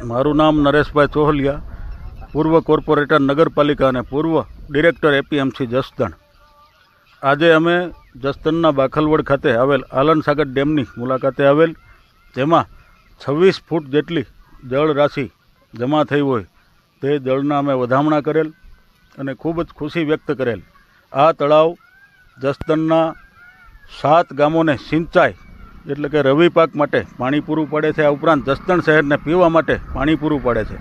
મારું નામ નરેશભાઈ ચોહલિયા, પૂર્વ કોર્પોરેટર નગરપાલિકા અને પૂર્વ ડિરેક્ટર એપીએમસી જસદણ. આજે અમે જસદણના બાખલવડ ખાતે આવેલ આલનસાગર ડેમની મુલાકાતે આવેલ, જેમાં છવ્વીસ ફૂટ જેટલી જળ રાશિ જમા થઈ હોય તે જળના અમે વધામણા કરેલ અને ખૂબ જ ખુશી વ્યક્ત કરેલ. આ તળાવ જસદણના સાત ગામોને સિંચાઈ એટલે કે રવિ પાક માટે પાણી પૂરું પાડે છે આ ઉપરાંત જસદણ શહેરને પીવા માટે પાણી પૂરું પાડે છે.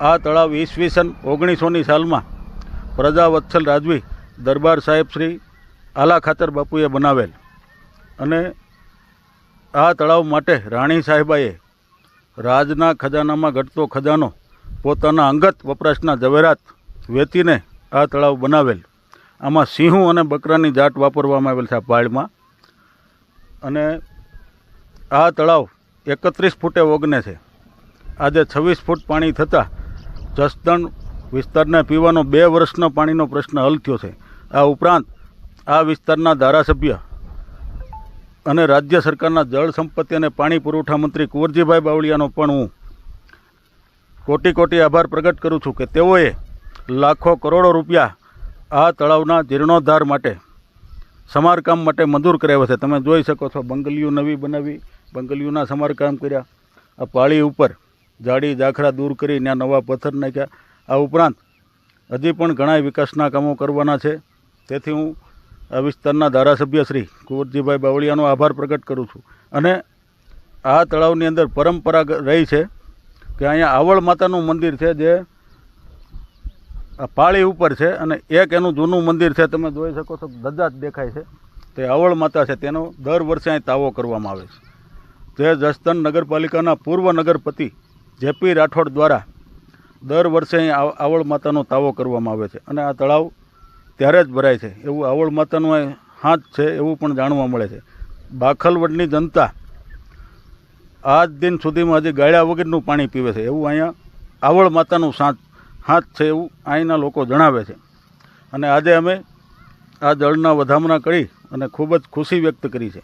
આ તળાવ ઈસવીસન ઓગણીસોની સાલમાં પ્રજા વત્સલ રાજવી દરબાર સાહેબ શ્રી આલા ખાતર બાપુએ બનાવેલ અને આ તળાવ માટે રાણી સાહેબાએ રાજના ખજાનામાં ઘટતો ખજાનો પોતાના અંગત વપરાશના ઝવેરાત વેચીને આ તળાવ બનાવેલ. આમાં સિંહું અને બકરાની જાટ વાપરવામાં આવેલ છે આ પાળમાં. અને આ તળાવ એકત્રીસ ફૂટે ઓગને છે. આજે છવ્વીસ ફૂટ પાણી થતાં જસદણ વિસ્તારને પીવાનો બે વર્ષનો પાણીનો પ્રશ્ન હલ થયો છે. આ ઉપરાંત આ વિસ્તારના ધારાસભ્ય અને રાજ્ય સરકારના જળ સંપત્તિ અને પાણી પુરવઠા મંત્રી કુંવરજીભાઈ બાવળિયાનો પણ હું કોટી કોટી આભાર પ્રગટ કરું છું કે તેઓએ લાખો કરોડો રૂપિયા આ તળાવના જીર્ણોદ્ધાર માટે સમારકામ માટે મંજૂર કરાવ્યા છે તમે જોઈ શકો છો, બંગલીઓ નવી બનાવી, બંગલીઓના સમારકામ કર્યા. આ પાળી ઉપર જાડી જાખરા દૂર કરી ત્યાં નવા પથ્થર નાખ્યા. આ ઉપરાંત હજી પણ ઘણા વિકાસના કામો કરવાના છે. તેથી હું આ વિસ્તારના ધારાસભ્ય શ્રી કુંવરજીભાઈ બાવળિયાનો આભાર પ્રગટ કરું છું. અને આ તળાવની અંદર પરંપરા રહી છે કે અહીંયા આવળ માતાનું મંદિર છે, જે પાળી ઉપર છે અને એક એનું જૂનું મંદિર છે, તમે જોઈ શકો છો દજા જ દેખાય છે. તે અવળ માતા છે, તેનો દર વર્ષે અહીં તાવો કરવામાં આવે છે. જે જસદન નગરપાલિકાના પૂર્વ નગરપતિ જેપી રાઠોડ દ્વારા દર વર્ષે અહીં આવ- આવળ માતાનો તાવો કરવામાં આવે છે. અને આ તળાવ ત્યારે જ ભરાય છે. એવું આવળ માતાનું અહીં હાથ છે એવું પણ જાણવા મળે છે. બાખલવડની જનતા આજ દિન સુધીમાં હજી ગાળ્યા વગરનું પાણી પીવે છે. એવું અહીંયા આવળ માતાનું સાથ હાથ છે એવું અહીંના લોકો જણાવે છે. અને આજે અમે આ દળના વધામણા કરી અને ખૂબ જ ખુશી વ્યક્ત કરી છે.